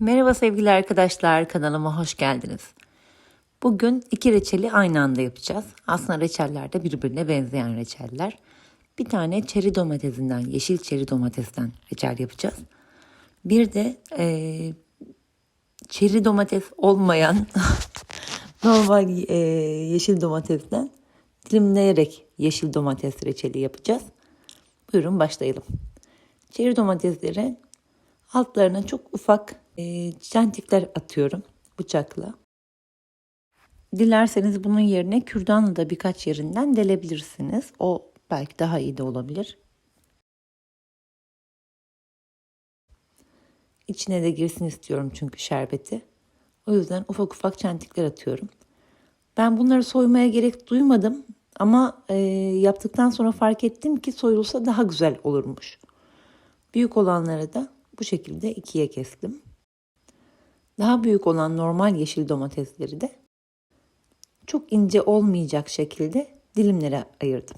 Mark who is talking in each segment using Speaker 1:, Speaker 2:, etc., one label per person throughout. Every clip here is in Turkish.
Speaker 1: Merhaba sevgili arkadaşlar, kanalıma hoş geldiniz. Bugün iki reçeli aynı anda yapacağız. Aslında reçeller de birbirine benzeyen reçeller. Bir tane çeri domatesinden, yeşil çeri domatesten reçel yapacağız. Bir de eee çeri domates olmayan normal eee, yeşil domatesten dilimleyerek yeşil domates reçeli yapacağız. Buyurun başlayalım. Çeri domatesleri altlarına çok ufak e, çentikler atıyorum bıçakla. Dilerseniz bunun yerine kürdanla da birkaç yerinden delebilirsiniz. O belki daha iyi de olabilir. İçine de girsin istiyorum çünkü şerbeti. O yüzden ufak ufak çentikler atıyorum. Ben bunları soymaya gerek duymadım ama e, yaptıktan sonra fark ettim ki soyulsa daha güzel olurmuş. Büyük olanları da bu şekilde ikiye kestim. Daha büyük olan normal yeşil domatesleri de çok ince olmayacak şekilde dilimlere ayırdım.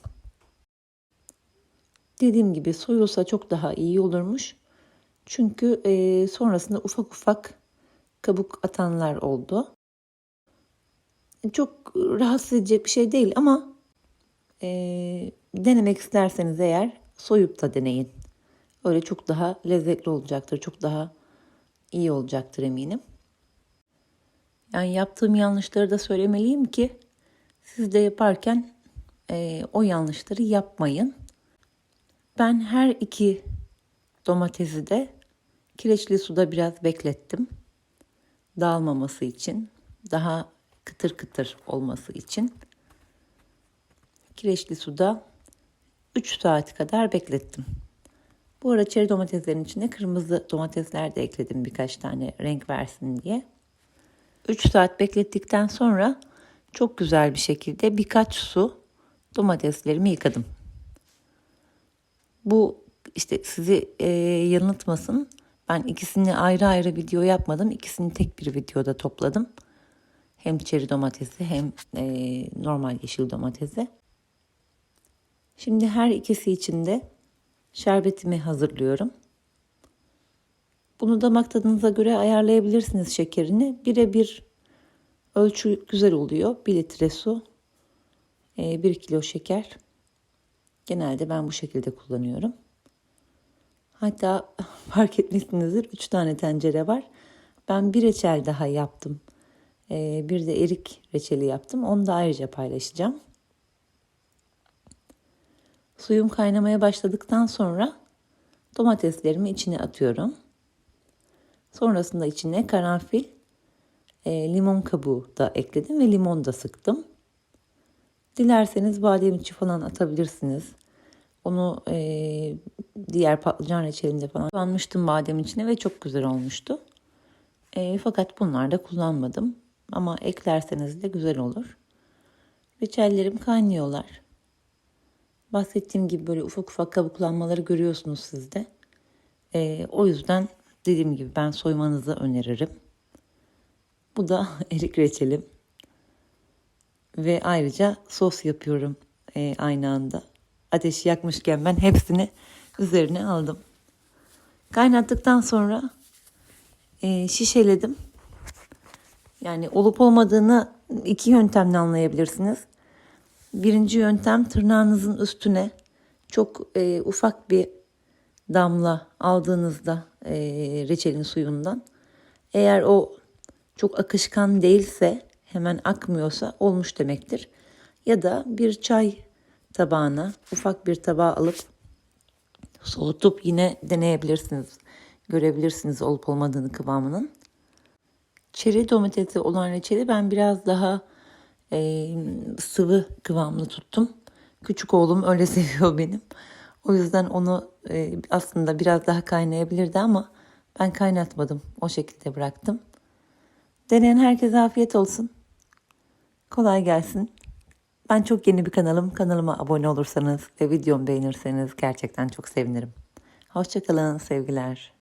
Speaker 1: Dediğim gibi soyulsa çok daha iyi olurmuş. Çünkü e, sonrasında ufak ufak kabuk atanlar oldu. Çok rahatsız edecek bir şey değil ama e, denemek isterseniz eğer soyup da deneyin. Öyle çok daha lezzetli olacaktır. Çok daha iyi olacaktır eminim. Yani yaptığım yanlışları da söylemeliyim ki siz de yaparken e, o yanlışları yapmayın. Ben her iki domatesi de kireçli suda biraz beklettim. Dağılmaması için, daha kıtır kıtır olması için. Kireçli suda 3 saat kadar beklettim. Bu arada çeri domateslerin içine kırmızı domatesler de ekledim birkaç tane renk versin diye. 3 saat beklettikten sonra çok güzel bir şekilde birkaç su domateslerimi yıkadım. Bu işte sizi e, yanıltmasın. Ben ikisini ayrı ayrı video yapmadım. İkisini tek bir videoda topladım. Hem çeri domatesi hem e, normal yeşil domatesi. Şimdi her ikisi için de şerbetimi hazırlıyorum. Bunu damak tadınıza göre ayarlayabilirsiniz şekerini. Birebir ölçü güzel oluyor. 1 litre su, 1 kilo şeker. Genelde ben bu şekilde kullanıyorum. Hatta fark etmişsinizdir 3 tane tencere var. Ben bir reçel daha yaptım. Bir de erik reçeli yaptım. Onu da ayrıca paylaşacağım. Suyum kaynamaya başladıktan sonra domateslerimi içine atıyorum. Sonrasında içine karanfil, e, limon kabuğu da ekledim ve limon da sıktım. Dilerseniz badem içi falan atabilirsiniz. Onu e, diğer patlıcan reçelinde falan kullanmıştım badem içine ve çok güzel olmuştu. E, fakat bunlar da kullanmadım. Ama eklerseniz de güzel olur. Reçellerim kaynıyorlar. Bahsettiğim gibi böyle ufak ufak kabuklanmaları görüyorsunuz sizde. Ee, o yüzden dediğim gibi ben soymanızı öneririm. Bu da erik reçelim. Ve ayrıca sos yapıyorum e, aynı anda. Ateşi yakmışken ben hepsini üzerine aldım. Kaynattıktan sonra e, şişeledim. Yani olup olmadığını iki yöntemle anlayabilirsiniz. Birinci yöntem tırnağınızın üstüne çok e, ufak bir damla aldığınızda e, reçelin suyundan eğer o çok akışkan değilse hemen akmıyorsa olmuş demektir. Ya da bir çay tabağına ufak bir tabağı alıp soğutup yine deneyebilirsiniz. Görebilirsiniz olup olmadığını kıvamının. Çeri domatesi olan reçeli ben biraz daha e, sıvı kıvamlı tuttum. Küçük oğlum öyle seviyor benim. O yüzden onu e, aslında biraz daha kaynayabilirdi ama ben kaynatmadım. O şekilde bıraktım. Deneyen herkese afiyet olsun. Kolay gelsin. Ben çok yeni bir kanalım. Kanalıma abone olursanız ve videomu beğenirseniz gerçekten çok sevinirim. Hoşçakalın sevgiler.